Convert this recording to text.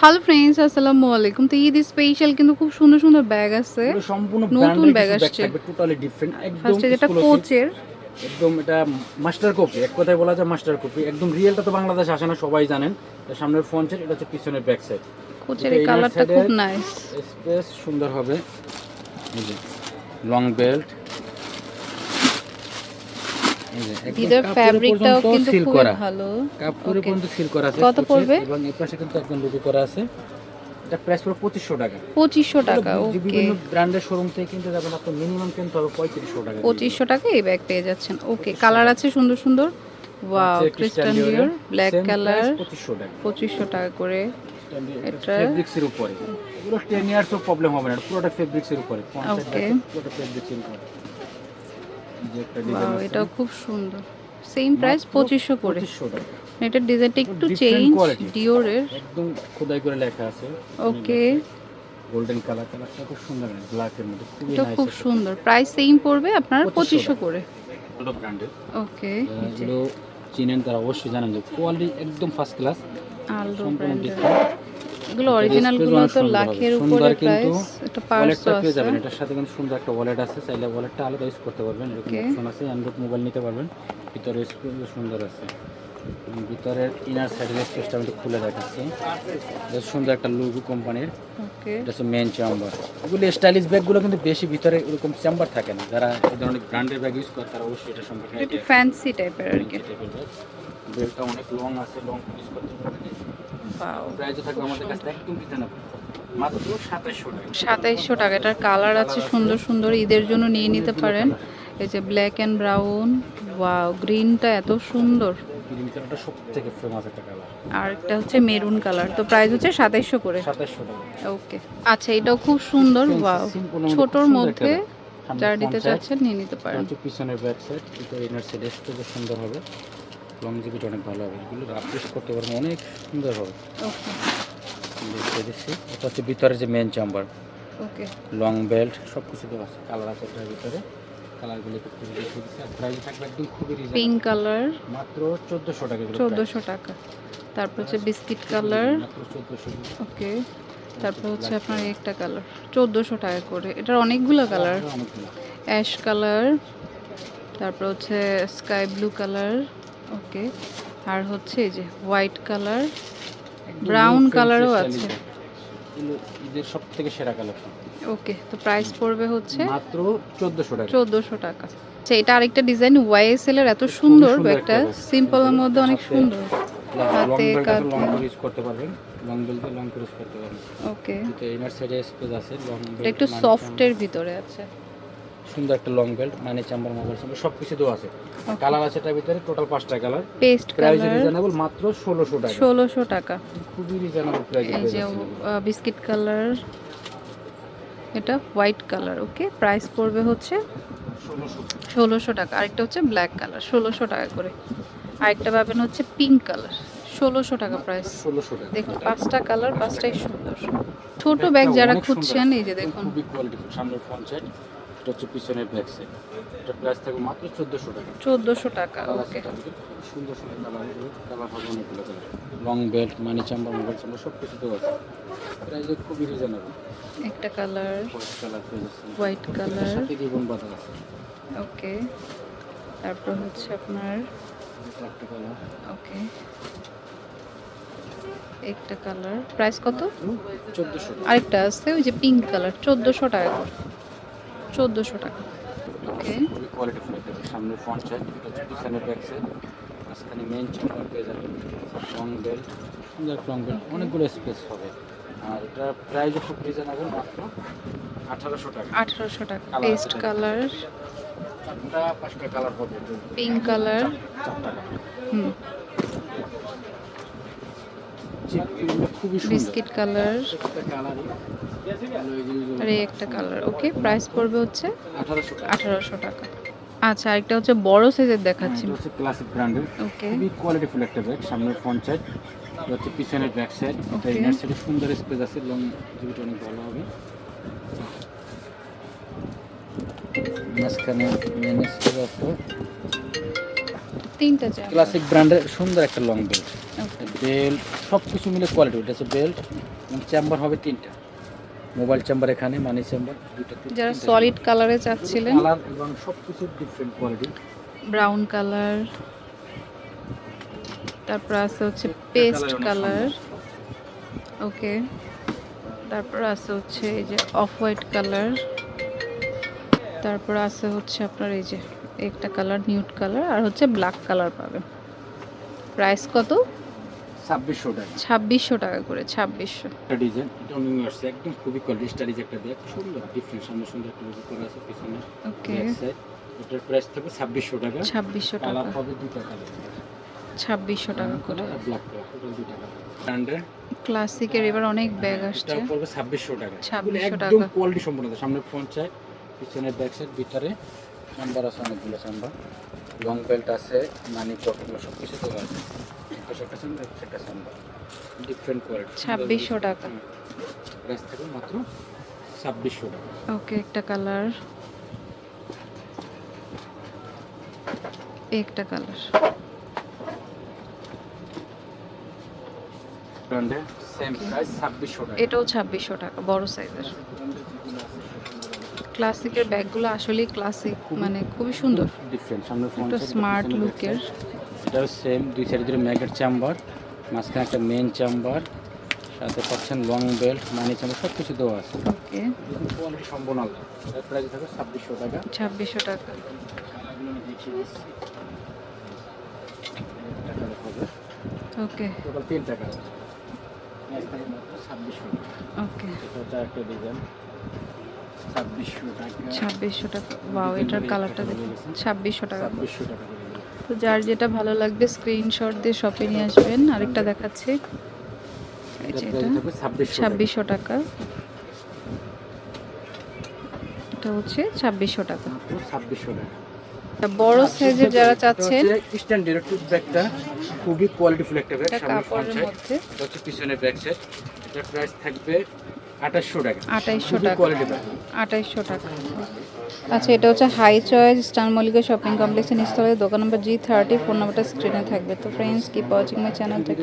Hello friends আসসালামু আলাইকুম তো ঈদ স্পেশাল কিন্তু খুব সুন্দর সুন্দর ব্যাগ আছে। সম্পূর্ণ নতুন ব্যাগ আসছে। টোটালি ডিফারেন্ট একদম যেটা কোচের একদম এটা মাস্টার কপি এক কথায় বলা যায় মাস্টার কপি একদম রিয়েলটা তো বাংলাদেশে আসে না সবাই জানেন। সামনের ফ্রন্ট সাইড এটা হচ্ছে পিছনের ব্যাক সাইড কোচের এই কালারটা খুব নাইস স্পেস সুন্দর হবে। এই যে লং বেল্ট ঈদের ফ্যাব্রিকটাও কিন্তু সিল করা। ভালো। কাপড়ে. পর্যন্ত সিল করা আছে কত পড়বে? এবং এই পাশে কিন্তু একদম লোগো করা আছে। এটা প্রাইস পড়বে পঁচিশশো টাকা। পঁচিশশো টাকা ওকে বিভিন্ন ব্র্যান্ডের শোরুম থেকে কিনতে যাবেন আপনার মিনিমাম কিনতে হবে পঁয়ত্রিশশো টাকা। পঁচিশশো টাকা এই ব্যাগ পেয়ে যাচ্ছেন। ওকে কালার আছে সুন্দর সুন্দর। Wow crystal Dior black colour পঁচিশশো টাকা। পঁচিশশো টাকা করে। এটা- ফেব্রিক্সের উপরে। এগুলো টেন ইয়ার্সও প্রবলেম হবে না পুরোটা ফেব্রিক্সের উপরে. পুরোটা ফেব্রিক্সের উপরে এই যে একটা ওয়াও ডিজাইন এটাও খুব সুন্দর। সেম প্রাইস পঁচিশশো করে। এটার ডিজাইনটা একটু চেঞ্জ quality. ডিওরের একদম খোদাই করে লেখা আছে। ওকে গোল্ডেন কালার কালারটা খুব সুন্দর ব্ল্যাকের মধ্যে। এটা খুব সুন্দর। প্রাইস সেম পড়বে আপনার পঁচিশশো করে। ওকে এগুলো চিনেন তারা অবশ্যই জানেন যে কোয়ালিটি একদম ফার্স্ট ক্লাস সম্পূর্ণ ব্র্যান্ডের ডিফারেন্ট এগুলো অরিজিনালগুলো তো লাখের উপরে প্রাইস এটা পেয়ে আছে যাবেন এটার সাথে কিন্তু সুন্দর একটা ওয়ালেট আছে। চাইলে ওয়ালেটটা আলাদা ইউজ করতে পারবেন। এরকম. অপশন আছে। অ্যান্ড্রয়েড মোবাইল নিতে পারবেন। ভিতরে সুন্দর আছে। এবং ভিতরের ইনার সাইডের স্পেসটা আমি খুলে দেখাচ্ছি। বেশ সুন্দর একটা লুগু কোম্পানির ওকে এটা হচ্ছে মেন চেম্বার এগুলো স্টাইলিশ ব্যাগগুলো কিন্তু বেশি ভিতরে এরকম চেম্বার থাকে না। যারা এই ধরনের ব্র্যান্ডের ব্যাগ ইউজ করে তারা অবশ্যই এটা সম্পর্কে ফ্যান্সি টাইপের আর কি। বেলটা অনেক লং আছে। লং ইউজ করতে পারবেন। প্রাইসও থাকবে আমাদের কাছে একদম রিজনেবল মাত্র টাকা। সাতাইশশো টাকা। এটার কালার আছে সুন্দর সুন্দর। ঈদের জন্য নিয়ে নিতে পারেন। এই যে ব্ল্যাক অ্যান্ড ব্রাউন ওয়াও গ্রিনটা এত সুন্দর। আর একটা হচ্ছে মেরুন কালার তো প্রাইস হচ্ছে সাতাইশশো করে। ওকে আচ্ছা এটাও খুব সুন্দর। ওয়াও ছোটর মধ্যে যারা নিতে চাচ্ছেন নিয়ে নিতে পারেন। পিছনের ব্যাক সাইড ভিতরে ইনার সাইড সুন্দর হবে। লং জিবিটা অনেক ভালো হবে। এগুলো করতে পারব অনেক সুন্দর হবে। দেখিয়ে দিচ্ছি এটা হচ্ছে ভিতরে যে main chamber okay long belt সব কিছু দেওয়া আছে। কালার আছে এটার ভিতরে। কালারগুলো একটু দেখিয়ে দিচ্ছি। আর প্রাইস থাকবে একদম খুবই রিজনেবল পিঙ্ক কালার মাত্র চোদ্দোশো টাকা এগুলো চোদ্দোশো টাকা। তারপর হচ্ছে বিস্কিট কালার ওকে তারপর হচ্ছে আপনার একটা কালার চোদ্দোশো টাকা করে। এটার অনেকগুলো কালার অ্যাশ কালার তারপর হচ্ছে স্কাই ব্লু কালার ওকে। আর হচ্ছে এই যে হোয়াইট কালার ব্রাউন কালারও আছে। এগুলো ঈদের সব থেকে সেরা কালেকশন ওকে তো প্রাইস পড়বে হচ্ছে মাত্র চোদ্দোশো টাকা। চোদ্দোশো টাকা। আচ্ছা এটা আরেকটা ডিজাইন ওয়াইএসএল এর এত সুন্দর একটা bag। সিম্পলের মধ্যে অনেক সুন্দর। হাতে কাজ লং ইউজ করতে পারবেন। লং বেল্ট লং ইউজ করতে পারবেন। ওকে। কিন্তু ইনার সাইডে স্পেস আছে লং এটা বেল্ট একটু সফটের ভিতরে আছে। সুন্দর একটা লং বেল্ট মানে চাম্বার মোবাইল চাম্বার সব কিছু দেওয়া আছে। কালার আছে এটার ভিতরে টোটাল পাঁচটা কালার পেস্ট প্রাইস রিজনেবল মাত্র ষোলোশো টাকা। ষোলোশো টাকা। খুবই রিজনেবল প্রাইস এই যে বিস্কিট কালার এটা হোয়াইট কালার ওকে প্রাইস পড়বে হচ্ছে ষোলোশো। ষোলোশো টাকা। আরেকটা হচ্ছে ব্ল্যাক কালার ষোলোশো টাকা করে। আরেকটা পাবেন হচ্ছে পিঙ্ক কালার ষোলোশো টাকা প্রাইস ষোলোশো টাকা। দেখুন পাঁচটা কালার পাঁচটাই সুন্দর। ছোট ব্যাগ যারা খুঁজছেন। এই যে দেখুন। এটা হচ্ছে পিছনের ব্যাক সাইড এটা প্রাইস থাকবে মাত্র চোদ্দোশো টাকা। চোদ্দোশো টাকা কালার ওকে। সুন্দর সুন্দর কালার কালার হবে অনেকগুলো colour. Long belt money chamber mobile chamber সব কিছু দেওয়া আছে। প্রাইস খুবই রিজনেবল একটা colour white colour white colour. সাথে রিবন বাঁধা আছে। ওকে। তারপর হচ্ছে আপনার একটা কালার। ওকে। একটা কালার। প্রাইস কত? চোদ্দোশো আরেকটা আছে ওই যে পিঙ্ক কালার চোদ্দোশো টাকা করে। চোদ্দোশো টাকা। ওকে খুবই সামনে ফ্রন্ট সাইড ব্যাক মাঝখানে মেন চাম্বার পেয়ে যাবেন লং বেল্ট সুন্দর লং বেল্ট অনেকগুলো স্পেস হবে। আর এটা প্রাইসও খুব রিজনেবল মাত্র আঠারোশো টাকা। আঠারোশো টাকা। পেস্ট কালার পাঁচটা কালার হবে। পিঙ্ক কালার চারটা হুম। Biscuit colour. আর এই একটা কালার। ওকে প্রাইস পড়বে হচ্ছে আঠারোশো টাকা। আচ্ছা আরেকটা হচ্ছে বড় সাইজের দেখাচ্ছি। এটা হচ্ছে ক্লাসিক ব্র্যান্ডের ওকে। খুবই কোয়ালিটিফুল একটা ব্যাগ সামনের ফ্রন্ট সাইড এটা হচ্ছে পিছনের ব্যাক সাইড এটা. ইনার সাইডে সুন্দর স্পেস আছে লং জিবিটা অনেক ভালো হবে। মাঝখানে মেন স্পেস আছে। তিনটা চেয়ার ক্লাসিক ব্র্যান্ডের সুন্দর একটা লং বেল্ট বেল্ট সব কিছু মিলে কোয়ালিটি এটা হচ্ছে বেল্ট চেম্বার হবে তিনটা। মোবাইল চেম্বার এখানে মানি চেম্বার দুটো যারা সলিড কালারে চাচ্ছিলেন। কালার এবং সব কিছু ডিফারেন্ট কোয়ালিটি ব্রাউন কালার তারপর আছে হচ্ছে পেস্ট কালার ওকে তারপর আছে হচ্ছে এই যে অফ হোয়াইট কালার তারপর আছে হচ্ছে আপনার এই যে একটা কালার নিউট কালার আর হচ্ছে ব্ল্যাক কালার পাবেন প্রাইস কত? ছাব্বিশশো টাকা। ছাব্বিশশো টাকা করে ছাব্বিশশো। একটা ডিজাইন এটা অন্য আসছে একদম খুবই কোয়ালিটি স্টাইলিশ একটা ব্যাগ সুন্দর ডিফারেন্ট সামনে সুন্দর একটা লোগো করা আছে পিছনে ওকে এটার প্রাইস থাকবে ছাব্বিশশো টাকা। ছাব্বিশশো কালার টাকা হবে দুটো কালার ছাব্বিশশো টাকা করে। ক্লাসিকের এবার অনেক ব্যাগ আসছে। এটা পড়বে ছাব্বিশশো টাকা। 2600 এগুলো টাকা। একদম কোয়ালিটি সম্পূর্ণ সামনে ফ্রন্ট সাইড পিছনে ব্যাক সাইড ভিতরে। নাম্বার আছে অনেকগুলো নাম্বার। লং বেল্ট আছে মানি পকেট সব কিছু তো আছে একটা একটা ডিফারেন্ট কোয়ালিটি 2600 টাকা। প্রাইস থাকবে মাত্র ছাব্বিশশো টাকা। ওকে একটা কালার একটা ছাব্বিশশো এটাও ছাব্বিশশো টাকা বড় সাইজের ক্লাসিকের ব্যাগগুলো আসলেই ক্লাসিক মানে খুবই সুন্দর। ডিফারেন্ট সামনে একটা স্মার্ট লুকের এটাও সেম দুই সাইডে দুটো ম্যাগেট চেম্বার মাঝখানে একটা মেন চেম্বার সাথে পাচ্ছেন লং বেল্ট মানি চেম্বার সব কিছু দেওয়া আছে। ওকে কোয়ালিটি সম্পূর্ণ আলাদা। এটার প্রাইস থাকবে ছাব্বিশশো টাকা। ছাব্বিশশো টাকা। ওকে টোটাল থাকবে মাত্র ছাব্বিশশো টাকা। ওকে এটা একটা ডিজাইন ছাব্বিশশো টাকা। বাও এটার কালারটা ছাব্বিশশো টাকা। তো যার যেটা ভালো লাগবে স্ক্রিনশট দিয়ে শপে নিয়ে আসবেন। আরেকটা দেখাচ্ছি। এটা। ছাব্বিশশো টাকা। এটা হচ্ছে ছাব্বিশশো টাকা। ছাব্বিশশো টাকা। বড় সাইজের যারা চাচ্ছেন স্ট্যান্ডার্ড টুথ ব্যাগটা খুবই কোয়ালিটিফুল একটা ব্যাগ সামনে ফ্রন্ট সাইড হচ্ছে পিছনে ব্যাক সাইড এটার প্রাইস থাকবে আঠাশশো টাকা। 2800 টাকা। কোয়ালিটি ব্যাগ আঠাইশশো টাকা। আচ্ছা এটা হচ্ছে high choice star Mallika shopping কমপ্লেক্সের নিচতলায় দোকান নম্বর জি থার্টি ফোন নাম্বারটা স্ক্রিনে থাকবে। তো friends keep watching my channel থেকে